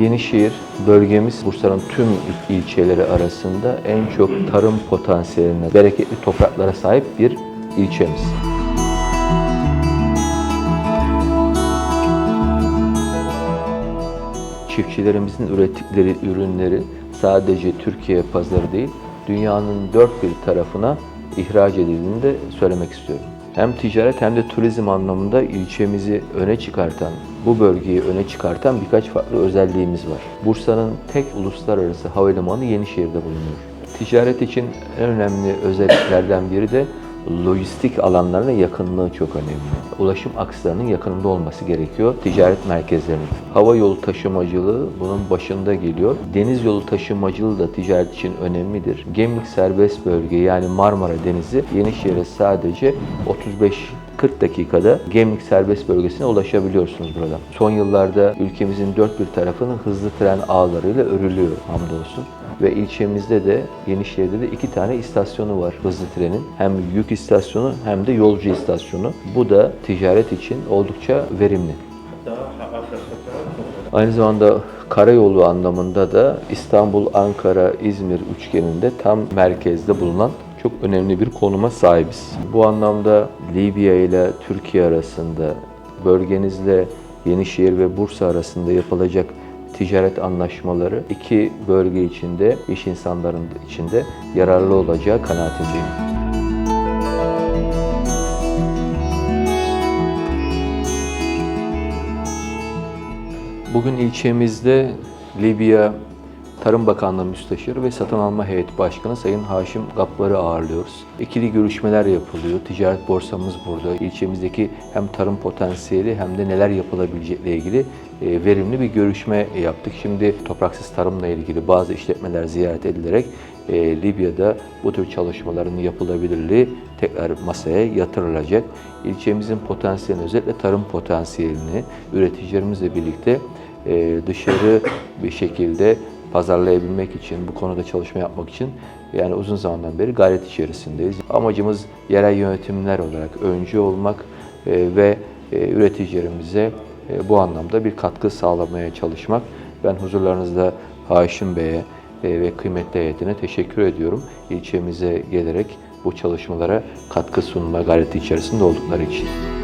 Yenişehir bölgemiz Bursa'nın tüm il- ilçeleri arasında en çok tarım potansiyeline, bereketli topraklara sahip bir ilçemiz. Çiftçilerimizin ürettikleri ürünleri sadece Türkiye pazarı değil, dünyanın dört bir tarafına ihraç edildiğini de söylemek istiyorum. Hem ticaret hem de turizm anlamında ilçemizi öne çıkartan, bu bölgeyi öne çıkartan birkaç farklı özelliğimiz var. Bursa'nın tek uluslararası havalimanı Yenişehir'de bulunuyor. Ticaret için en önemli özelliklerden biri de lojistik alanlarına yakınlığı çok önemli. Ulaşım akslarının yakınında olması gerekiyor ticaret merkezlerinin. Hava yolu taşımacılığı bunun başında geliyor. Deniz yolu taşımacılığı da ticaret için önemlidir. Gemlik serbest bölge yani Marmara Denizi Yenişehir'e sadece 35 40 dakikada Gemlik serbest bölgesine ulaşabiliyorsunuz buradan. Son yıllarda ülkemizin dört bir tarafının hızlı tren ağlarıyla örülüyor hamdolsun. Ve ilçemizde de Yenişehir'de de iki tane istasyonu var hızlı trenin. Hem yük istasyonu hem de yolcu istasyonu. Bu da ticaret için oldukça verimli. Aynı zamanda karayolu anlamında da İstanbul, Ankara, İzmir üçgeninde tam merkezde bulunan çok önemli bir konuma sahibiz. Bu anlamda Libya ile Türkiye arasında, bölgenizle Yenişehir ve Bursa arasında yapılacak ticaret anlaşmaları iki bölge içinde, iş insanların içinde yararlı olacağı kanaatindeyim. Bugün ilçemizde Libya Tarım Bakanlığı Müsteşarı ve Satın Alma Heyeti Başkanı Sayın Haşim Gaplar'ı ağırlıyoruz. İkili görüşmeler yapılıyor. Ticaret borsamız burada. İlçemizdeki hem tarım potansiyeli hem de neler yapılabilecekle ilgili e, verimli bir görüşme yaptık. Şimdi topraksız tarımla ilgili bazı işletmeler ziyaret edilerek e, Libya'da bu tür çalışmaların yapılabilirliği tekrar masaya yatırılacak. İlçemizin potansiyelini, özellikle tarım potansiyelini üreticilerimizle birlikte e, dışarı bir şekilde pazarlayabilmek için, bu konuda çalışma yapmak için yani uzun zamandan beri gayret içerisindeyiz. Amacımız yerel yönetimler olarak öncü olmak e, ve e, üreticilerimize e, bu anlamda bir katkı sağlamaya çalışmak. Ben huzurlarınızda Haşim Bey'e ve kıymetli heyetine teşekkür ediyorum. İlçemize gelerek bu çalışmalara katkı sunma gayreti içerisinde oldukları için.